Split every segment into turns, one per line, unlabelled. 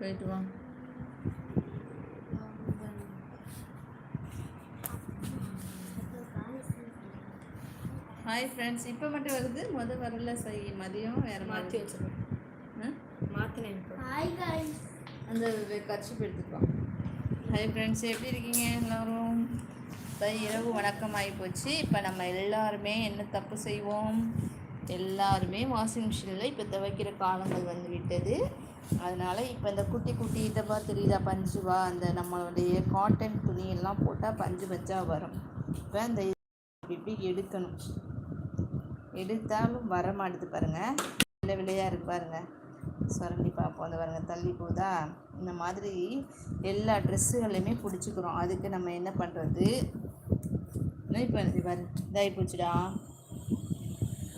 போயிட்டு வா. Hi friends இப்போ மட்டும் வருது. முத வரல சை மதியம் வேறு
மாற்றி
மாதிரி
வச்சிருக்கேன் மாற்றினேன்
அந்த கட்சி எடுத்துக்கலாம் ஹாய் ஃப்ரெண்ட்ஸ் எப்படி இருக்கீங்க எல்லோரும்? இப்போ இரவு வணக்கம் ஆகி போச்சு. இப்போ நம்ம எல்லாருமே என்ன தப்பு செய்வோம்? எல்லாருமே வாஷிங் மிஷினில் இப்போ துவைக்கிற காலங்கள் வந்து விட்டது. அதனால் இப்போ இந்த குட்டி குட்டி இதப்பா தெரியுதா? பஞ்சுவா அந்த நம்மளுடைய காட்டன் துணி எல்லாம் போட்டால் பஞ்சு பஞ்சாக வரும். இப்போ அந்த இப்படி எடுக்கணும். எடுத்தாலும் வர மாட்டுது பாருங்கள் விலை விலையாக இருக்கு பாருங்கள் சுரண்டி பார்ப்போம் அந்த பாருங்கள் தள்ளி போதா? இந்த மாதிரி எல்லா ட்ரெஸ்ஸுகளையுமே பிடிச்சிக்கிறோம். அதுக்கு நம்ம என்ன பண்ணுறது இப்போ இதாகி போச்சுடா.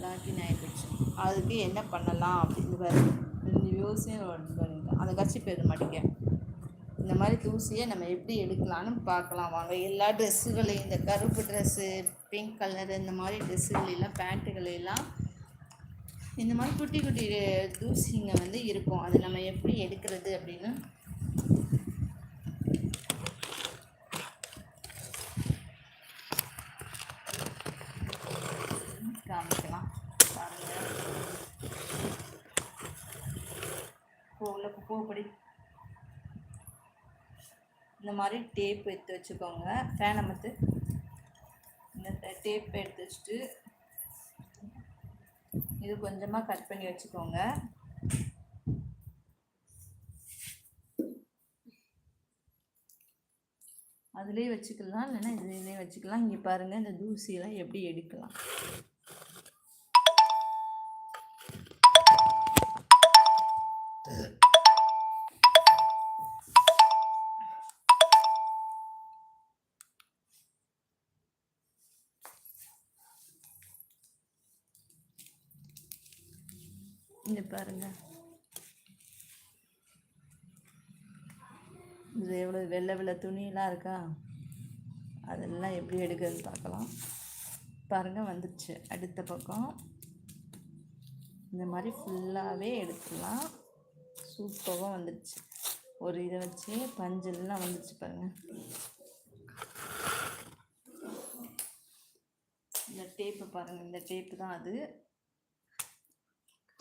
லாக்கின் ஆகிடுச்சு அதுக்கு என்ன பண்ணலாம் அப்படின்னு பாரு ரெண்டு வியூஸையும் பண்ணிட்டேன் அந்த கட்சி போயிட மாட்டேங்க? இந்த மாதிரி தூசியை நம்ம எப்படி எடுக்கலாம்னு பார்க்கலாம். வாங்க எல்லா ட்ரெஸ்ஸுகளையும் இந்த கருப்பு ட்ரெஸ்ஸு பிங்க் கலர் இந்த மாதிரி ட்ரெஸ்ஸுகளெல்லாம் பேண்ட்டுகளெல்லாம் இந்த மாதிரி குட்டி குட்டி தூசிங்க வந்து இருக்கும். அது நம்ம எப்படி எடுக்கிறது அப்படின்னு இந்த மாதிரி டேப் எடுத்து வச்சுக்கோங்க. ஃபேனை அமர்த்து இந்த டேப் எடுத்து வச்சுட்டு இது கொஞ்சமாக கட் பண்ணி வச்சுக்கோங்க. அதுலேயே வச்சுக்கலாம் இல்லைன்னா இதுலேயே வச்சுக்கலாம். இங்கே பாருங்கள் இந்த தூசியெல்லாம் எப்படி எடுக்கலாம். இங்கே பாருங்க. இது எவ்வளோ வெள்ளை வெள்ளை துணியெலாம் இருக்கா? அதெல்லாம் எப்படி எடுக்கிறதுன்னு பார்க்கலாம். பாருங்கள் வந்துடுச்சு அடுத்த பக்கம். இந்த மாதிரி ஃபுல்லாகவே எடுத்துடலாம். சூப்பராக வந்துடுச்சு ஒரு இதை வச்சு பஞ்செல்லாம் வந்துடுச்சு பாருங்கள் இந்த டேப்பு பாருங்கள் இந்த டேப்பு தான் அது.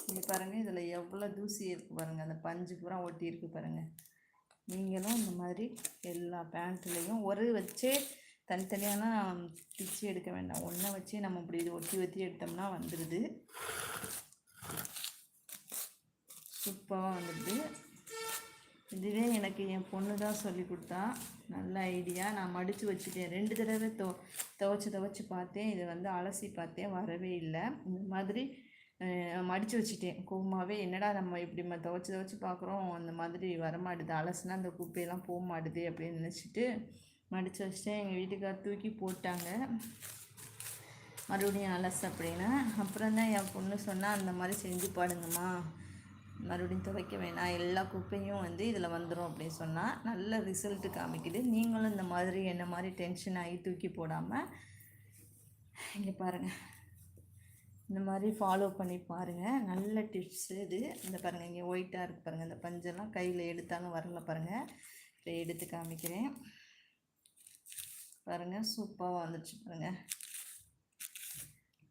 இங்கே பாருங்கள் இதில் எவ்வளோ தூசி இருக்குது பாருங்கள் அந்த பஞ்சு பூரா ஒட்டி இருக்குது பாருங்கள் நீங்களும் இந்த மாதிரி எல்லா பேண்ட்லேயும் ஒரு வச்சே தனித்தனியாலாம் பிச்சு எடுக்க வேண்டாம். ஒன்றை வச்சே நம்ம இப்படி இது ஒட்டி ஒத்தி எடுத்தோம்னா வந்துடுது சூப்பராக வந்துடுது இதுவே எனக்கு என் பொண்ணு தான் சொல்லி கொடுத்தா. நல்ல ஐடியா நான் மடித்து வச்சுட்டேன். ரெண்டு தடவை துவ துவைச்சி துவைச்சி பார்த்தேன். இதை வந்து அலசி பார்த்தேன். வரவே இல்லை. இந்த மாதிரி மடித்து வச்சுட்டேன். கோமாவே என்னடா நம்ம இப்படி ம துவச்சி துவச்சி பார்க்குறோம். அந்த மாதிரி வரமாட்டுது அலசுனா அந்த குப்பையெல்லாம் போக மாட்டுது அப்படின்னு நினச்சிட்டு மடித்து வச்சுட்டேன். எங்கள் வீட்டுக்கார் தூக்கி போட்டாங்க. மறுபடியும் அலசு அப்படின்னு அப்புறம் தான் என் பொண்ணு சொன்னால் அந்த மாதிரி செஞ்சு பாடுங்கம்மா. மறுபடியும் துவைக்க வேணாம். எல்லா குப்பையும் வந்து இதில் வந்துடும் அப்படின்னு சொன்னால் நல்ல ரிசல்ட்டு காமிக்குது. நீங்களும் இந்த மாதிரி என்ன மாதிரி டென்ஷன் ஆகி தூக்கி போடாமல் இங்கே பாருங்கள் இந்த மாதிரி ஃபாலோ பண்ணி பாருங்கள் நல்ல டிப்ஸு இது. இந்த பாருங்கள் இங்கே ஒயிட்டாக இருக்குது பாருங்கள் இந்த பஞ்செல்லாம் கையில் எடுத்தாலும் வரல பாருங்கள் இப்போ எடுத்து காமிக்கிறேன். பாருங்கள் சூப்பராக வந்துடுச்சு பாருங்கள்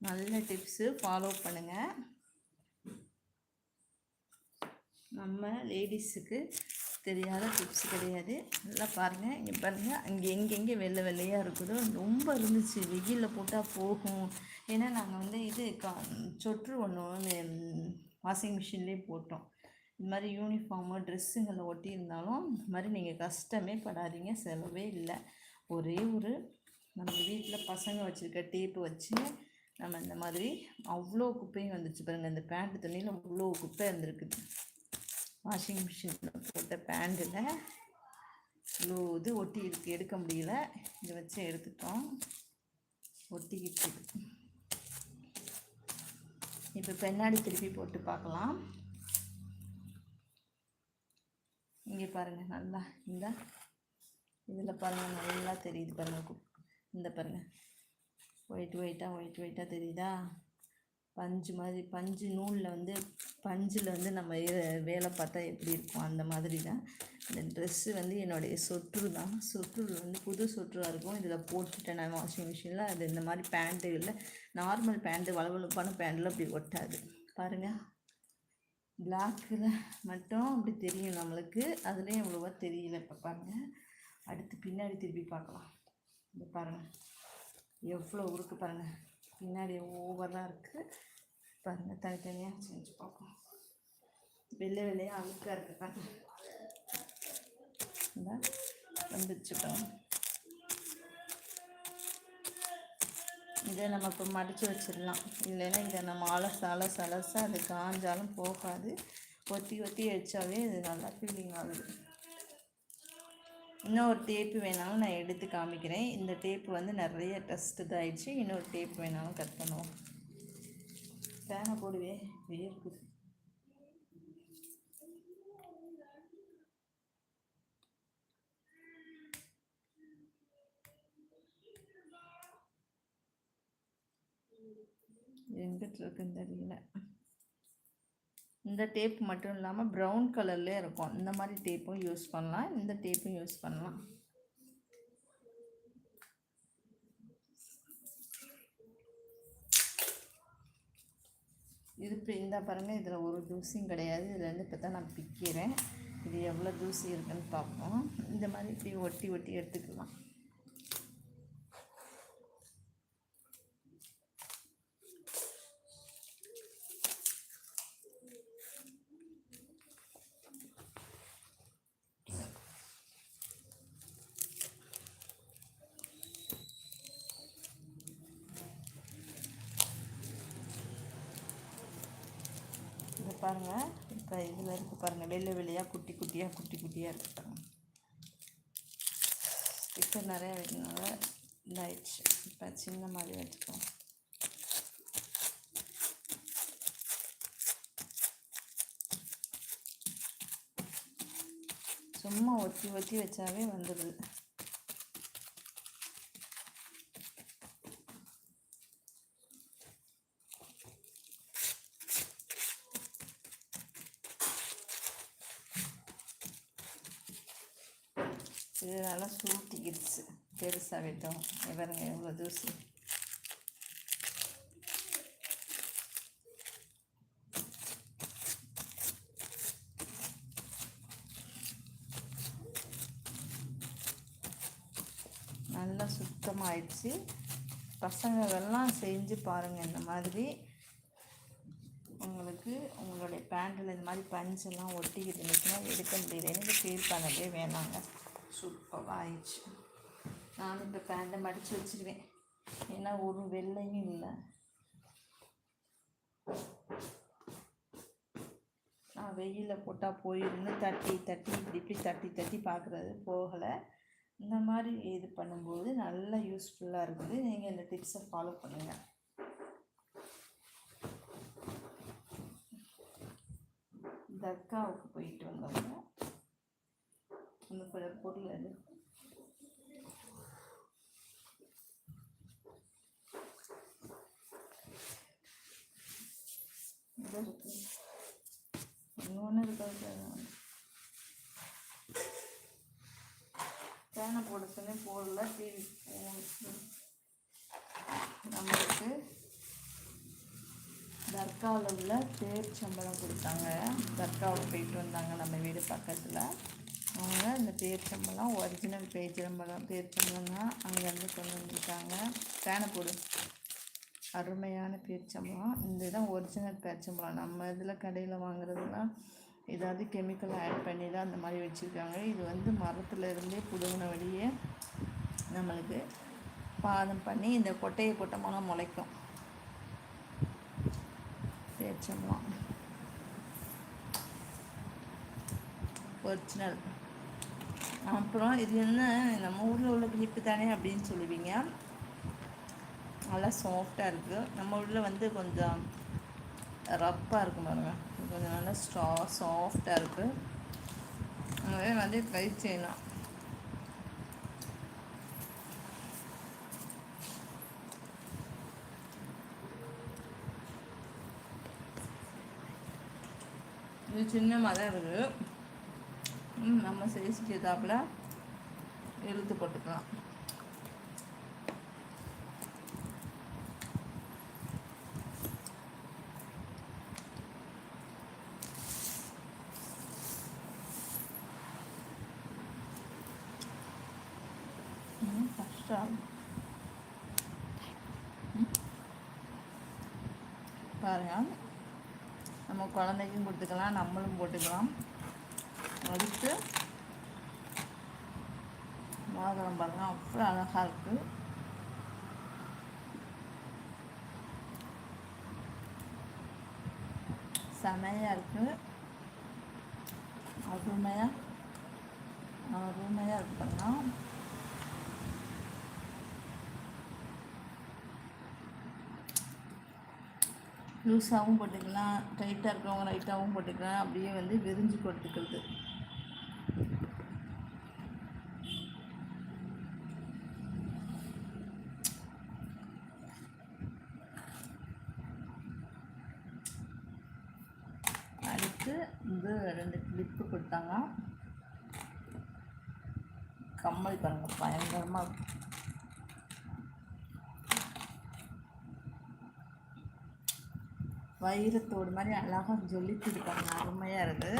நல்ல டிப்ஸு ஃபாலோ பண்ணுங்கள் நம்ம லேடிஸுக்கு தெரியாத டிப்ஸ் கிடையாது. நல்லா பாருங்கள் இங்கே பாருங்கள் அங்கே எங்கெங்கே வெள்ளை வெள்ளையாக இருக்குதோ ரொம்ப இருந்துச்சு. வெயிலில் போட்டால் போகும். ஏன்னா நாங்கள் வந்து இது கா சொற்று ஒன்று வாஷிங் மிஷின்லேயே போட்டோம். இது மாதிரி யூனிஃபார்மு ட்ரெஸ்ஸுங்களை ஒட்டியிருந்தாலும் இந்த மாதிரி நீங்கள் கஷ்டமே படாதீங்க. செலவே இல்லை. ஒரே ஒரு நம்ம வீட்டில் பசங்க வச்சுருக்க டேப்பு வச்சு நம்ம இந்த மாதிரி அவ்வளோ குப்பையும் வந்துச்சு. பாருங்கள் இந்த பேண்ட் துணியில் அவ்வளோ குப்பை இருந்திருக்குது. வாஷிங் மிஷினில் போட்ட பேண்டில் இவ்வளோ இது ஒட்டி இருக்கு. எடுக்க முடியல. இதை வச்சு எடுத்துட்டோம். ஒட்டிக்கிட்டு இப்போ பெண்ணாடி திருப்பி போட்டு பார்க்கலாம். இங்கே பாருங்கள் நல்லா இந்த இதில் பாருங்கள் நல்லா தெரியுது பாருங்கள் இந்த பாருங்கள் ஒயிட் ஒயிட்டாக ஒயிட் ஒயிட்டாக தெரியுதா? பஞ்சு மாதிரி பஞ்சு நூலில் வந்து பஞ்சில் வந்து நம்ம வேலை பார்த்தா எப்படி இருக்கும்? அந்த மாதிரி தான். இந்த ட்ரெஸ்ஸு வந்து என்னுடைய சொற்று தான். சொற்று வந்து புது சொற்றாக இருக்கும். இதில் போட்டுட்டேன் நான் வாஷிங் மிஷினில் அது இந்த மாதிரி பேண்ட்டு இல்லை. நார்மல் பேண்ட்டு வளவளப்பான பேண்ட்டில் அப்படி ஒட்டாது. பாருங்கள் பிளாக்கில் மட்டும் அப்படி தெரியும் நம்மளுக்கு. அதுலேயும் எவ்வளோவா தெரியல இப்போ பாருங்கள் அடுத்து பின்னாடி திருப்பி பார்க்கலாம். இந்த பாருங்கள் எவ்வளோ உருக்கு பாருங்கள் பின்னாடி ஓவராக இருக்குது பாருங்கள் தனித்தனியாக செஞ்சு பார்ப்போம். வெள்ளை வெள்ளையாக அழுக்காக இருக்குது பாருங்க. வந்துச்சுட்டோம் இதை நம்ம இப்போ மடித்து வச்சிடலாம். இல்லைன்னா இதை நம்ம அலச அலச அலச அது காஞ்சாலும் போகாது. ஒத்தி ஒத்தி வச்சாவே இது நல்லா ஃபீலிங் ஆகுது. இன்னொரு டேப்பு வேணாலும் நான் எடுத்து காமிக்கிறேன். இந்த டேப்பு வந்து நிறைய டஸ்ட் இதாகிடுச்சு இன்னொரு டேப் வேணாலும் கட் பண்ணுவோம். ஃபேனை போடுவே. வேர்க்குது எங்கிட்ட இருக்குன்னு தெரியல இந்த டேப் மட்டும் இல்லாமல் ப்ரௌன் கலர்லேயே இருக்கும். இந்த மாதிரி டேப்பும் யூஸ் பண்ணலாம். இந்த டேப்பும் யூஸ் பண்ணலாம். இது இந்த பாருங்கள் இதில் ஒரு தூசியும் கிடையாது. இதுலேருந்து இப்போ தான் நான் பிக்கிறேன். இது எவ்வளோ தூசி இருக்குன்னு பார்ப்போம். இந்த மாதிரி இப்படி ஒட்டி ஒட்டி எடுத்துக்கலாம் இதை பாருங்கள் இப்போ இதில் இருக்குது பாருங்கள் வெளில வெளியாக குட்டி குட்டியாக குட்டி குட்டியாக இருக்கு பாருங்கள் ஸ்டிக்கர் நிறையா வைக்கனால இதாயிடுச்சு இப்போ சின்ன மாதிரி வச்சுக்கோம் சும்மா ஒத்தி ஒத்தி வச்சாவே வந்துடுது இது நல்லா சூட்டிக்கிடுச்சு பெருசாக விட்டோம் பாருங்க எவ்வளோ தூசி நல்லா சுத்தமாகிடுச்சு பசங்களெல்லாம் செஞ்சு பாருங்கள் இந்த மாதிரி உங்களுக்கு உங்களுடைய பேண்ட்டில் இந்த மாதிரி பஞ்செல்லாம் ஒட்டிக்கிட்டு இருந்துச்சுன்னா எடுக்க முடியல எனக்கு ஃபீல் பண்ணவே வேணாங்க சூப்பராக ஆயிடுச்சு நான் இந்த பேண்ட்டை மடித்து வச்சுருவேன். ஏன்னா ஒரு வெள்ளையும் இல்லை. நான் வெயிலில் போட்டால் போயிருந்து தட்டி தட்டி இப்படி இப்படி தட்டி தட்டி பார்க்குறது போகலை. இந்த மாதிரி இது பண்ணும்போது நல்லா யூஸ்ஃபுல்லாக இருக்குது. நீங்கள் இந்த டிப்ஸை ஃபாலோ பண்ணுங்கள் தர்காவுக்கு போயிட்டு வந்தவங்க அந்த பல பொருள் அது இது இருக்கு இன்னொன்று இருக்காது போட சொல்லி போடல டிவி நம்மளுக்கு தர்காவில் உள்ள தேர் சம்பளம் கொடுத்தாங்க. தர்காவுக்கு போயிட்டு வந்தாங்க நம்ம வீடு பக்கத்தில். அவங்க இந்த பேர்ச்சம்பளம் ஒரிஜினல் பேச்சம்பளம் பேர்ச்சம்பளம் தான் அங்கேருந்து கொண்டு வந்துருக்காங்க சேனை போடு. அருமையான பேர்ச்சம்பளம் இந்த இதான் ஒரிஜினல் பேர்ச்சம்பளம் நம்ம இதில் கடையில் வாங்குறதுலாம் ஏதாவது கெமிக்கல் ஆட் பண்ணி தான் அந்த மாதிரி வச்சுருக்காங்க. இது வந்து மரத்தில் இருந்தே புடுங்கின வழியே நம்மளுக்கு பாதம் பண்ணி இந்த கொட்டையை போட்டோம்னா முளைக்கும். பேச்சம்பளம் ஒரிஜினல் அப்புறம் இது என்ன? நம்ம ஊரில் உள்ள கிளிப்பு தானே அப்படின்னு சொல்லுவீங்க. நல்லா சாஃப்டாக இருக்குது நம்ம உள்ள வந்து கொஞ்சம் ரப்பாக இருக்கும் பாருங்கள் கொஞ்சம் நல்லா ஸ்ட்ரா சாஃப்டாக இருக்குது அதே வந்து ட்ரை செய்யலாம் இது சின்ன தான் இருக்குது நம்ம சைஸுக்கு ஏதாப்பில் இழுத்து போட்டுக்கலாம். பாருங்க. நம்ம குழந்தைக்கும் கொடுத்துக்கலாம் நம்மளும் போட்டுக்கலாம். அடுத்து மாதுளம் பாருங்க அவ்வளோ அழகாக இருக்கு. செமையாக இருக்கு. அருமையாக அருமையாக இருக்கு லூஸாகவும் போட்டுக்கலாம் டைட்டாக இருக்கிறவங்க லைட்டாகவும் போட்டுக்கலாம். அப்படியே வந்து விரிஞ்சு கொடுத்துக்கிறது. அடுத்து வந்து ரெண்டு கிளிப்பு கொடுத்தாங்க. கம்மல் பாருங்கள் பயங்கரமாக வைரத்தோடு மாதிரி அழகாக ஜொலித்து இருக்காங்க. அருமையாக இருக்குது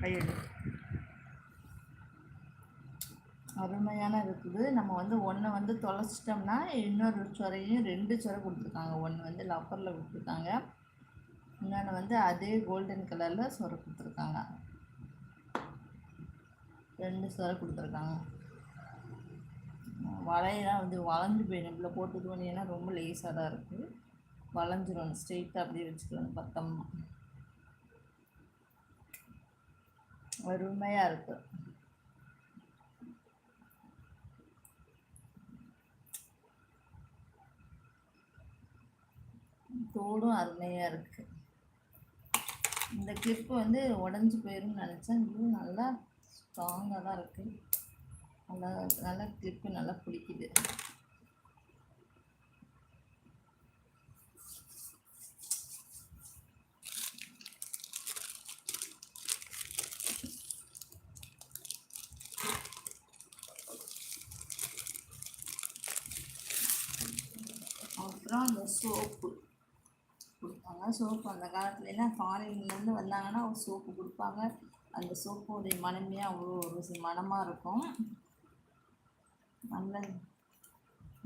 கையெடு அருமையான இருக்குது. நம்ம வந்து ஒன்று வந்து தொலைச்சிட்டோம்னா இன்னொரு சுரையும் ரெண்டு சுரை கொடுத்துருக்காங்க. ஒன்று வந்து லப்பரில் கொடுத்துருக்காங்க. இன்னொன்று வந்து அதே கோல்டன் கலரில் சொரை கொடுத்துருக்காங்க. ரெண்டு சுரை கொடுத்துருக்காங்க. வளையெல்லாம் வந்து வளைஞ்சு போயிடும். இவ்வளோ போட்டு இது பண்ணிங்கன்னா ரொம்ப லேஸாக தான் இருக்குது வளைஞ்சிரும். ஸ்ட்ரெயிட்டாக அப்படியே வச்சுக்கலாம். பத்தமாக அருமையாக இருக்குது தோடும் அருமையாக இருக்குது இந்த கிளிப்பு வந்து உடஞ்சி போயிரும்னு நினச்சேன். இதுவும் நல்லா ஸ்ட்ராங்காக தான் இருக்குது நல்லா நல்லா கிளிப்பு நல்லா பிடிக்குது. அப்புறம் அந்த சோப்பு. கொடுப்பாங்க. சோப்பு அந்த காலத்துலலாம் ஃபாரின்லேருந்து வந்தாங்கன்னா ஒரு சோப்பு கொடுப்பாங்க. அந்த சோப்போடைய மனமே அவ்வளோ ஒரு மனமாக இருக்கும். நல்ல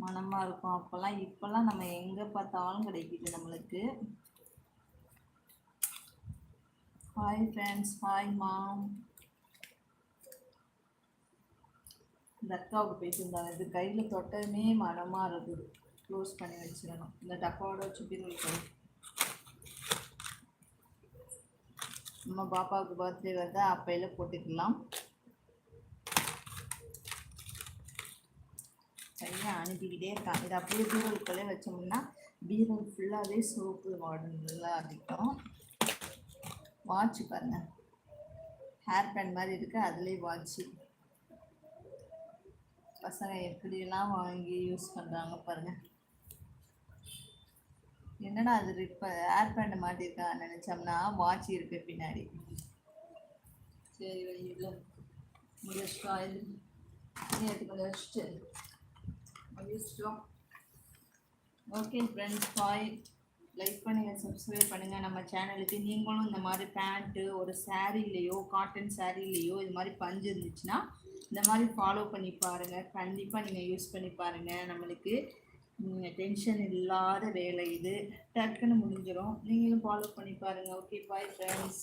மனமாக இருக்கும். அப்போல்லாம் இப்போல்லாம் நம்ம எங்கே பார்த்தாலும் கிடைக்குது நம்மளுக்கு. ஹாய் ஃப்ரெண்ட்ஸ் ஹாய் மாம் இந்த அக்காவுக்கு போயிட்டு இது கையில் தொட்டதுமே மனமாக இருக்குது. க்ளோஸ் பண்ணி வச்சிடணும். இந்த டப்பாவோட சுற்றி நம்ம பாப்பாவுக்கு பர்த்டே வருதா. அப்பையில் போட்டுக்கலாம். சரியா அனுப்பிக்கிட்டே இருக்கான் இதை அப்படியே பீரோலுக்குள்ளே வச்சோம்னா பீரோல் ஃபுல்லாகவே சோப்பு மாடல்லாம் அடிக்கும் வாட்ச் பாருங்கள் ஹேர் பேண்ட் மாதிரி இருக்குது அதுலேயே வாட்ச்சு பசங்க எப்படிலாம் வாங்கி யூஸ் பண்ணுறாங்க பாருங்க. என்னடா அது இப்போ ஹேர் பேண்ட் மாட்டிருக்கா நினச்சோம்னா வாட்ச் இருக்கு பின்னாடி. சரி வெளியில் முடிச்சிட்டோம் இது நேற்று கொஞ்சம் வச்சுட்டு. ஓகே ஃப்ரெண்ட்ஸ் பாய் லைக் பண்ணுங்கள் சப்ஸ்கிரைப் பண்ணுங்கள் நம்ம சேனலுக்கு நீங்களும் இந்த மாதிரி பேண்ட்டு ஒரு சாரீலையோ காட்டன் சாரீலையோ இது மாதிரி பஞ்சு இருந்துச்சுன்னா இந்த மாதிரி ஃபாலோ பண்ணி பாருங்கள் கண்டிப்பாக நீங்கள் யூஸ் பண்ணி பாருங்கள் நம்மளுக்கு டென்ஷன் இல்லாத வேலை இது. டக்குன்னு முடிஞ்சிடும் நீங்களும் ஃபாலோ பண்ணி பாருங்கள் ஓகே பாய் ஃப்ரெண்ட்ஸ்